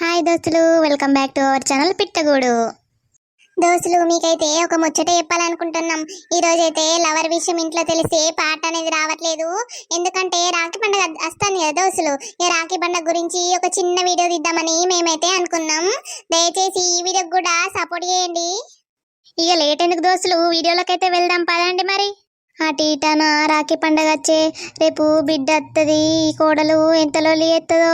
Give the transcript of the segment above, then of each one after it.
Hi దోస్తులు welcome back to our channel Pittagudu. దోస్తులు మీకైతే ఒక ముచ్చట చెప్పాలనుకుంటున్నాం. ఈ రోజు అయితే లవర్ విషయం ఇంట్లో తెలిస్తే పాట అనేది రావట్లేదు. ఎందుకంటే రాఖీ పండుగ వస్తాను కదా దోస్తులు. ఈ రాఖీ పండుగ గురించి ఒక చిన్న వీడియో తీద్దామని మేమైతే అనుకున్నాం. దయచేసి ఈ వీడియోకి కూడా సపోర్ట్ చేయండి. ఇక లేట్ ఎందుకు దోస్తులు? వీడియోలకైతే వెళ్దాం పదండి మరి. అటు ఇటన రాఖీ పండుగ వచ్చే రేపు బిడ్డ వస్తుంది ఈ కోడలు ఎంతలో ఎత్తదో.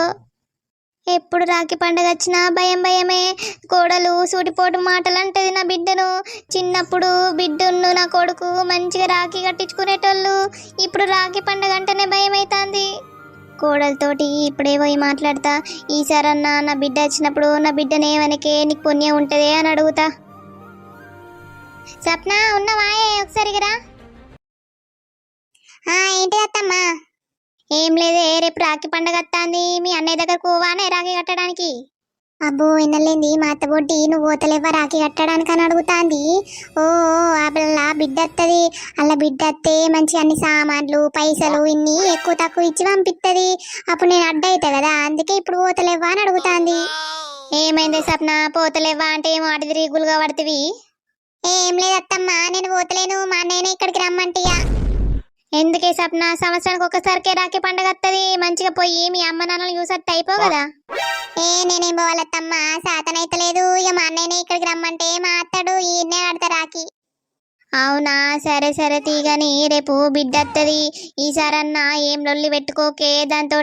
ఎప్పుడు రాఖీ పండగ వచ్చినా భయం భయమే. కోడలు సూటిపోటు మాటలు అంటది నా బిడ్డను. చిన్నప్పుడు బిడ్డను నా కొడుకు మంచిగా రాఖీ కట్టించుకునేటోళ్ళు. ఇప్పుడు రాఖీ పండగ అంటేనే భయం అవుతుంది కోడలతోటి ఇప్పుడే పోయి మాట్లాడతా. ఈసారన్నా నా బిడ్డ వచ్చినప్పుడు నా బిడ్డనే వెనకే నీకు పుణ్యం ఉంటుంది అని అడుగుతా. సప్న ఉన్నవాయే ఒకసారిగా రా ఏంటి అత్తమ్మా? ఏం లేదే రేపు రాఖీ పండగ వస్తుంది మీ అన్నయ్య దగ్గర పోవానే రాఖీ కట్టడానికి. అబ్బో వినలేంది మా అత్త బొడ్డి నువ్వు పోతలేవా రాఖీ కట్టడానికి అని అడుగుతాంది. ఓ పిల్ల బిడ్డ వస్తుంది అలా బిడ్డ వస్తే మంచి అన్ని సామాన్లు పైసలు ఇన్ని ఎక్కువ తక్కువ ఇచ్చి పంపిస్తుంది అప్పుడు నేను అడ్డ అవుతా కదా అందుకే ఇప్పుడు పోతలేవా అని అడుగుతాంది. ఏమైంది సప్న? పోతలేవా అంటే ఏమో అడిది రీగులుగా పడుతుంది ఏం లేదు అత్తమ్మా నేను పోతలేను. మా అన్నయ్యనే ఇక్కడికి రమ్మంటియా. ఎందుకే సప్న? సంవత్సరానికి ఒకసారికే రాఖీ పండగ వస్తుంది మంచిగా పోయి మీ అమ్మ నాన్నలు చూసొస్తే అయిపో కదా? ఏ నేనేం పోవాలత్తమ్మా? సాతనైతలేదు ఇక మా అన్నయ్యనే ఇక్కడికి రమ్మంటే మా అత్తడు ఈయనే కడతా రాఖీ. అవునా? సరే సరే తీగని. రేపు బిడ్డ వస్తుంది ఈసారన్నా ఏం లొల్లి పెట్టుకోకే దాంతో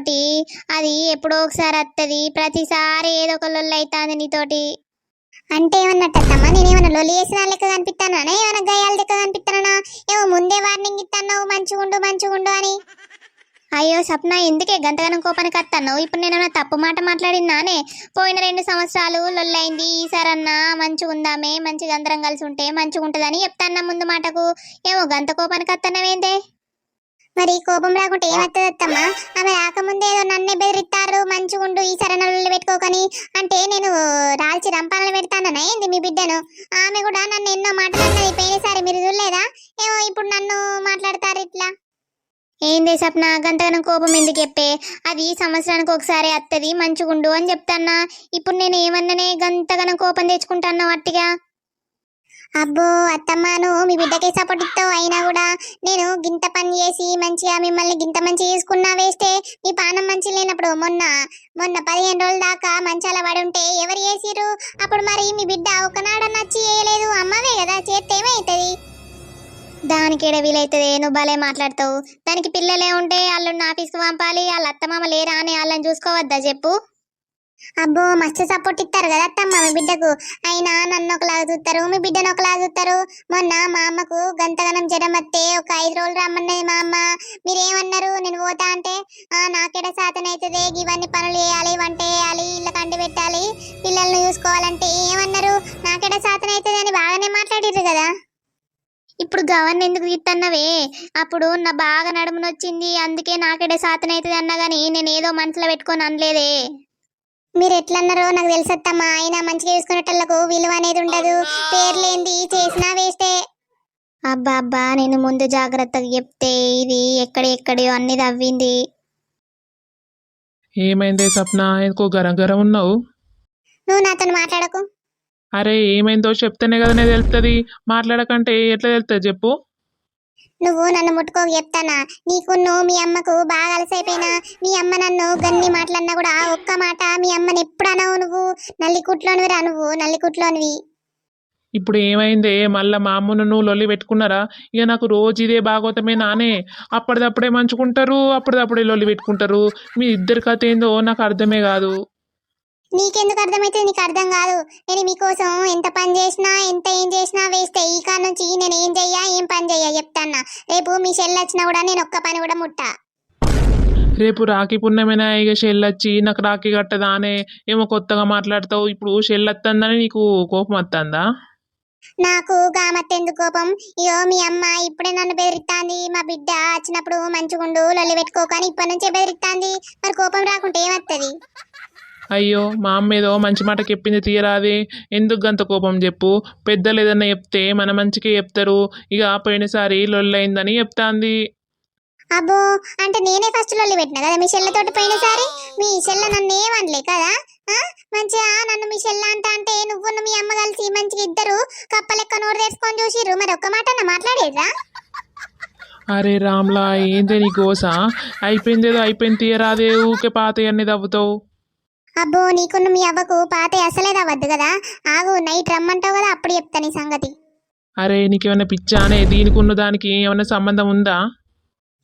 అది ఎప్పుడో ఒకసారి వస్తుంది ప్రతిసారి ఏదో ఒక లొల్లి అవుతుంది నీతోటి. అంటే ఏమన్నట్టమ్మా నేనేమన్నా లొలి చేసిన లెక్క కనిపిస్తానా ఏమైనా గయాల లెక్క కనిపిస్తానా ఏమో ముందే వార్నింగ్ ఇస్తాను మంచిగుండు మంచిగుండు అని. అయ్యో సప్న ఎందుకే గంటగనం కోపానికి వస్తాను ఇప్పుడు నేను తప్పు మాట మాట్లాడినానే పోయిన రెండు సంవత్సరాలు లొల్లైంది ఈసారన్నా మంచిగా ఉందామే మంచిగా అందరం కలిసి ఉంటే మంచిగా ఉంటుందని చెప్తాన్నా ముందు మాటకు. ఏమో గంత కోపానికి వస్తానవేందే మరి కోపం రాకుంటే ఏమవుతుంది అత్తమ్మా? ఆమె రాకముందే ఏదో నన్నే బెదిరిస్తారు మంచిగుండు ఈ సరణలు పెట్టుకోకని అంటే నేను రాల్చి రంపాలను పెడతానన్నా ఏంది మీ బిడ్డను? ఆమె కూడా నన్ను ఎన్నో మాటలు పోయినసారి మీరు చూడలేదా? ఏమో ఇప్పుడు నన్ను మాట్లాడతారు ఇట్లా. ఏంది సప్న గంతగనం కోపం ఎందుకు చెప్పే? అది సంవత్సరానికి ఒకసారి అత్తది మంచిగుండు అని చెప్తాన్నా. ఇప్పుడు నేను ఏమన్ననే గంతగనం కోపం తెచ్చుకుంటాను అట్టిగా? అబ్బో అత్తమ్మను మీ బిడ్డకే సపోర్ట్ ఇస్తావు. అయినా కూడా నేను గింత పని చేసి మంచిగా మిమ్మల్ని గింత మంచి చేసుకున్నా వేస్తే మీ పానం మంచి లేనప్పుడు మొన్న మొన్న పదిహేను రోజుల దాకా మంచాల పడి ఉంటే ఎవరు చేసిరు అప్పుడు మరి మీ బిడ్డ ఒకనాడ నచ్చి చేయలేదు. అమ్మవే కదా చేస్తే ఏమవుతుంది దానికి ఎడ వీలైతుంది? నువ్వు భలే మాట్లాడతావు. దానికి పిల్లలే ఉంటే వాళ్ళు ఆఫీస్కి పంపాలి వాళ్ళ అత్తమామ లేరా అని వాళ్ళని చూసుకోవద్దా చెప్పు? అబ్బో మస్తు సపోర్ట్ ఇస్తారు కదా అత్తమ్మ మీ బిడ్డకు. అయినా నన్ను ఒకలాగా చూస్తారు మీ బిడ్డను ఒకలాగా చూస్తారు. మొన్న మా అమ్మకు గంతగనం జ్వరం వస్తే ఒక ఐదు రోజులు రమ్మన్నది మా అమ్మ. మీరేమన్నారు? నేను పోతా అంటే ఆ నాకెడ సాధన అవుతుంది ఇవన్నీ పనులు చేయాలి వంట చేయాలి ఇళ్ళ కండి పెట్టాలి పిల్లల్ని చూసుకోవాలంటే ఏమన్నారు? నాకెడ సాధన అవుతుంది అని బాగానే మాట్లాడారు కదా. ఇప్పుడు గవర్న ఎందుకు తీత్తన్నవే అప్పుడు నా బాగా నడుమునొచ్చింది అందుకే నాకెడే శాతం అవుతుంది అన్నా కానీ నేను ఏదో మనసులో పెట్టుకొని అనలేదే. మీరు ఎట్లన్నారో నాకు తెలుసత్తమ్మా. ఆయన మంచిగా చూసుకునేటోళ్ళకు విలువ అనేది ఉండదు. పేర్లేంది చేసినా వేస్టే. అబ్బా అబ్బా నేను ముందు జాగ్రత్తగా చెప్తే ఇది ఎక్కడ ఎక్కడో అన్ని తవ్వింది. ఏమైందే సప్న? ఎందుకో గరం గరం ఉన్నావు? నువ్వు నాతో మాట్లాడకు. అరే ఏమైందో చెప్తేనే కదా నేను తెలుస్తుంది మాట్లాడకంటే ఎట్లా తెలుస్తుంది చెప్పు. నువ్వు నన్ను ముట్టుకోక చెప్తానా? నీకు నువ్వు మీ అమ్మకు బాగా అలసైపోయినా మీ అమ్మ నన్ను గన్ని మాటలన్నా కూడా ఒక్క మాట మీ అమ్మని ఎప్పుడు అనవు నువ్వు? నల్లికుట్లోనివి రా నువ్వు నల్లికుట్లోనివి. ఇప్పుడు ఏమైందే? మళ్ళా మా అమ్మను నువ్వు లొల్లి పెట్టుకున్నారా? ఇక నాకు రోజు ఇదే బాగోతమే నానే. అప్పటిదప్పుడే మంచుకుంటారు అప్పటిదప్పుడే లొల్లి పెట్టుకుంటారు. మీ ఇద్దరి కథ ఏందో నాకు అర్థమే కాదు. నీకెందుకు అర్థమైతే నీకు అర్థం కాదు. నేను మీకోసం ఎంత పని చేసినా ఎంత ఏం చేసినా వేస్తే ఈ కాడ నుంచి నేను ఏం చెయ్యా ఏం పని చెయ్యా చెప్తాన్నా. రేపు మీ చెల్లి వచ్చినా కూడా నేను ఒక్క పని కూడా ముట్టా. రేపు రాఖీ పున్నమైనా? ఇక షెల్లొచ్చి నాకు రాఖీ కట్టదానే. ఏమో కొత్తగా మాట్లాడతావు. ఇప్పుడు షెల్లొత్తందని నీకు కోపం వస్తుందా నాకు గామత్తెందుకు కోపం? ఇయో మీ అమ్మ ఇప్పుడే నన్ను బెదిరిస్తాంది మా బిడ్డ వచ్చినప్పుడు మంచిగుండు లొల్లి పెట్టుకోకని ఇప్పటి నుంచే బెదిరిస్తాంది మరి కోపం రాకుంటే ఏమత్తది? అయ్యో మా అమ్మ ఏదో మంచి మాట చెప్పింది తీయరాదే. ఎందుకు గంత కోపం చెప్పు? పెద్దలు ఏదన్నా చెప్తే మన మంచికే చెప్తారు. ఇక పోయినసారి లొల్లైందని చెప్తాంది. అబ్బో అంటే నేనే ఫస్ట్ లొల్లి పెట్టినా కదా మీ చెల్లెతోటి పోయినసారి? మీ చెల్లె నన్ను ఏమనలే కదా? మంచిగా నన్ను మీ చెల్ల అంట అంటే నువ్వు మీ అమ్మ కలిసి మంచిగా ఇద్దరు కప్పలెక్క నోరు తెరుచుకొని చూసిర్రు. మరి ఒక్క మాట అన్న మాట్లాడేదా? అరే రామ్లా ఏందే నీ గోస? అయిపోయిందేదో అయిపోయింది తీయరాదే. ఊకే పాత అన్ని తవ్వుతావు. అబ్బో నీకున్న మీ అవ్వకు పాత అసలే వద్దు కదా? ఆగు నైట్ రమ్మంటావు కదా అప్పుడు చెప్తా నీ సంగతి. అరే నీకేమైనా పిచ్చానే దీనికి ఉన్న దానికి ఏమైనా సంబంధం ఉందా?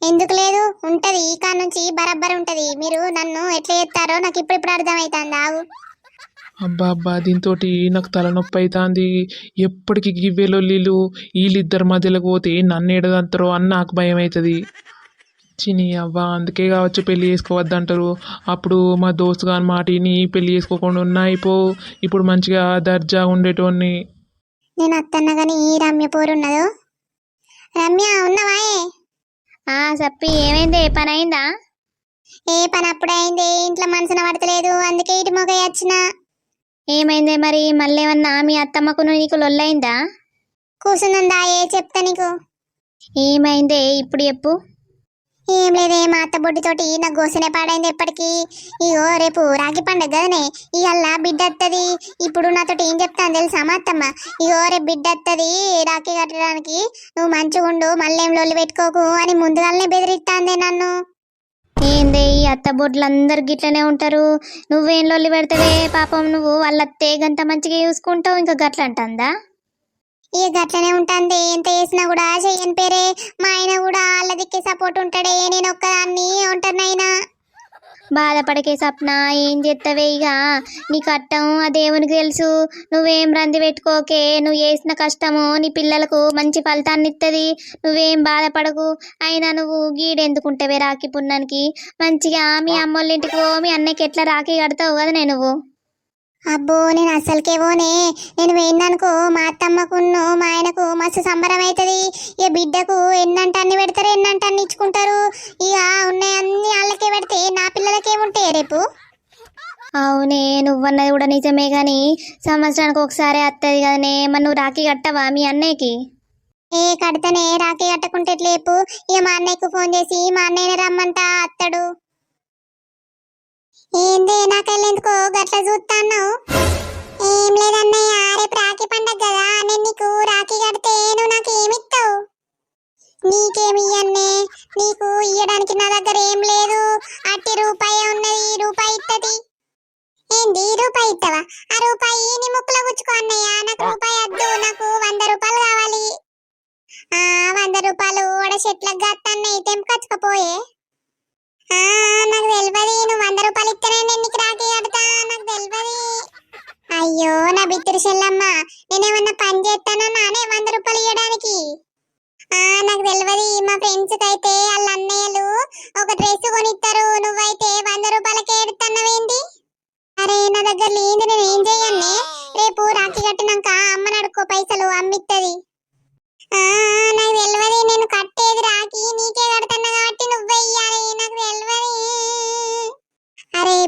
ఎందుకు లేదు ఉంటది. ఈ కాడ నుంచి బరబ్బర్ ఉంటది. మీరు నన్ను ఎట్లా చేస్తారో నాకు ఇప్పుడు ఇప్పుడు అర్థమైతుంది. ఆగు. అబ్బా అబ్బా దీంతో నాకు తలనొప్పి అవుతుంది ఎప్పటికి గివ్వే లొల్లీలు. వీళ్ళిద్దరి మధ్యలోకి పోతే నన్ను ఎడదంతారో అని నాకు భయం అవుతుంది చిని అవ్వ అందుకే కావచ్చు పెళ్ళి చేసుకోవద్దంటారు. అప్పుడు మా దోస్తు గాని మాటిని పెళ్ళి చేసుకోకుండా ఉన్నా అయిపో. ఇప్పుడు మంచిగా దర్జా ఉండేటోన్ని. నేను అత్తన్న గాని ఈ రమ్య పోరున్నదో రమ్య ఉన్నవాయే ఆ చెప్పి ఏమైంది? ఏ పని అయిందా? ఏ పని అప్పుడైంది ఇంట్లో మనసున పడతలేదు. అందుకే ఇటు మొగ వచ్చిన. ఏమైంది మరి? మళ్ళీ ఏమన్నా మీ అత్తమ్మకు నీకు లొల్లైందా కూర్చుందా ఏ? చెప్తా నీకు. ఏమైందే? ఇప్పుడు చెప్పు. ఏం లేదే మా అత్త బొడ్డితోటి నా గోసనే పాడైంది ఎప్పటికీ. ఇగో రేపు రాగి పండుగ కదనే ఇవాళ బిడ్డ వస్తుంది ఇప్పుడు నాతోటి ఏం చెప్తాను తెలుసా మా అత్తమ్మ? ఇగో రేపు బిడ్డ వస్తుంది రాఖీ కట్టడానికి నువ్వు మంచిగా ఉండు మళ్ళీ ఏం లొల్లి పెట్టుకోకు అని ముందుగానే బెదిరిస్తాందే నన్ను. ఏందే ఈ అత్త బొడ్లందరు గిట్లనే ఉంటారు? నువ్వేం లొల్లి పెడతావే? పాపం నువ్వు వాళ్ళ తేగంత మంచిగా చూసుకుంటావు ఇంకా గట్ల అంటుందా ఇక గట్లనే ఉంటుంది? ఎంత చేసినా కూడా చెయ్యని పేరే. మా ఆయన కూడా వాళ్ళ దిక్కే సపోర్ట్ ఉంటాడే. నేను ఒక్కదాన్ని ఉంటానైనా బాధపడకే సప్న ఏం చేస్తావే ఇక నీ కట్టం ఆ దేవునికి తెలుసు. నువ్వేం రంది పెట్టుకోకే? నువ్వు చేసిన కష్టము నీ పిల్లలకు మంచి ఫలితాన్ని ఇస్తుంది నువ్వేం బాధపడకు. అయినా నువ్వు గీడెందుకుంటావే రాఖీ పున్నానికి? మంచిగా మీ అమ్మోళ్ళ ఇంటికి మీ అన్నయ్యకి ఎట్లా రాఖీ కడతావు కదా నేను నువ్వు? అబ్బో నేను అసలుకే పోనే. నేను పోయిందనుకో మా అత్తమ్మకును మా ఆయనకు మస్తు సంబరం అవుతుంది ఇక బిడ్డకు ఎన్నంటే అన్ని పెడతారు ఎన్నంటే అన్ని ఇచ్చుకుంటారు? ఇక ఉన్నాయి అన్ని వాళ్ళకే పెడితే నా పిల్లలకే ఉంటాయి రేపు? అవునే నువ్వన్నది కూడా నిజమే కానీ సంవత్సరానికి ఒకసారి వస్తుంది కదనే. మరి నువ్వు రాఖీ కట్టవా మీ అన్నయ్యకి? ఏ కడతనే రాఖీ కట్టకుంటే ఎట్లేపు ఇక మా అన్నయ్యకు ఫోన్ చేసి మా అన్నయ్యని రమ్మంటా అత్తడు. ఏంది నాకెళ్ళేందుకో? గట్ల చూస్తాను ఏం లేదన్నయ్య రేపు రాఖీ పండగ కదా నేను నీకు రాఖీ కడితే నువ్వు నాకు ఏమిస్తావు నీకేమి ఇయ్యన్నే? నీకు ఇయ్యడానికి నా దగ్గర ఏం లేదు. అట్టి రూపాయి ఉన్నది ఈ రూపాయి ఇత్తది. ఏంది రూపాయి ఇస్తావా ఆ రూపాయి నీ ముక్కులో గుచ్చుకో అన్నయ్య. నాకు రూపాయి వద్దు నాకు వంద రూపాయలు కావాలి. ఆ వంద రూపాయలు ఓడ చెట్లకు గత్తన్నయ్య తెంపుకొచ్చుకపోయే నాకు తెలియదు నువ్వు వంద రూపాయలు ఇస్తేనే నేను నీకు రాఖీ కడతా. నాకు తెలియదు అయ్యో నా బిత్తురు చెల్లమ్మ నేనేమన్నా పని చేస్తానా నానే వంద రూపాయలు ఇవ్వడానికి నాకు తెలియదు మా ఫ్రెండ్స్ అయితే వాళ్ళ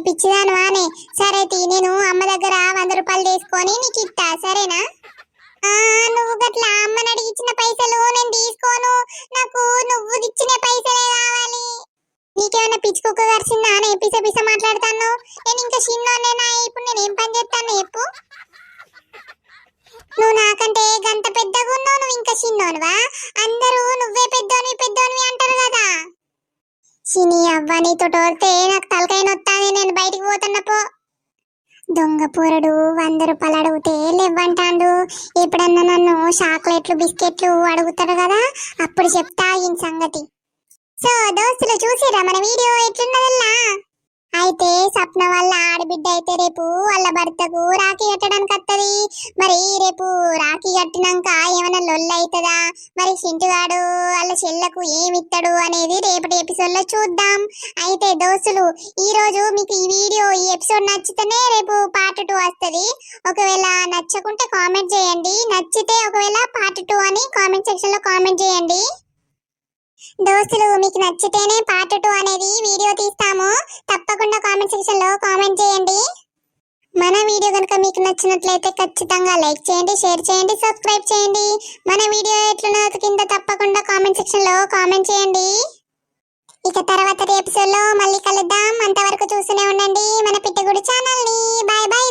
పిచ్చిదాను వానే. సరే తీ నేను అమ్మ దగ్గర వంద రూపాయలు తీసుకొని నీకు ఇస్తా సరేనా? ఆ నువ్వు గట్ల అమ్మని అడిగిచ్చిన పైసలు నేను తీసుకోను. నాకు నువ్వు ఇచ్చిన పైసలే కావాలి. నీకేమైనా పిచ్చుకుక్క కరిచిందా అని పిస పిస మాట్లాడతాను నేను ఇంకా చిన్నోనేనా ఇప్పుడు నేను ఏం పని చేస్తాను చెప్పు. నువ్వు నాకంటే గంత పెద్దగా ఉన్నావు నువ్వు ఇంకా చిన్నోనువా? అందరూ నువ్వే పెద్దోని పెద్దోనివి అంటారు కదా. చిని అవ్వ నీతో టోరితే నాకు నేను బయటికి పోతున్నా పో. దొంగ పూరడు వంద రూపాయలు అడిగితే లేవంటాండు. ఎప్పుడన్నా నన్ను చాక్లెట్లు బిస్కెట్లు అడుగుతాడు కదా అప్పుడు చెప్తా ఈ సంగతి. సో దోస్తులు చూసిరా మన వీడియో ఎట్లున్నదల్లా? అయితే సప్న వాళ్ళ ఆడబిడ్డ అయితే రేపు వాళ్ళ భర్తకు రాఖీ కట్టడానికి వస్తుంది మరి రేపు రాఖీ కట్టినాక ఏమైనా లొల్ల అవుతుందా మరి చింటివాడు వాళ్ళ చెల్లకు ఏమిస్తాడు అనేది రేపటి ఎపిసోడ్లో చూద్దాం. అయితే దోస్తులు ఈ రోజు మీకు ఈ వీడియో ఈ ఎపిసోడ్ నచ్చితేనే రేపు పార్ట్ టూ వస్తుంది. ఒకవేళ నచ్చకుంటే కామెంట్ చేయండి. నచ్చితే ఒకవేళ పార్ట్ టూ అని కామెంట్ సెక్షన్లో కామెంట్ చేయండి. దోస్తులు మీకు నచ్చితేనే పార్ట్ టూ అనేది వీడియో తీస్తాము. తప్పకుండా కామెంట్ సెక్షన్లో కామెంట్ చేయండి. మన వీడియో కనుక మీకు నచ్చినట్లయితే ఖచ్చితంగా లైక్ చేయండి షేర్ చేయండి సబ్స్క్రైబ్ చేయండి. మన వీడియో ఎట్లా కింద తప్పకుండా కామెంట్ సెక్షన్లో కామెంట్ చేయండి. ఇక తర్వాత ఎపిసోడ్లో మళ్ళీ కలుద్దాం. అంతవరకు చూస్తూనే ఉండండి మన పిట్టగుడి ఛానల్ని. Bye bye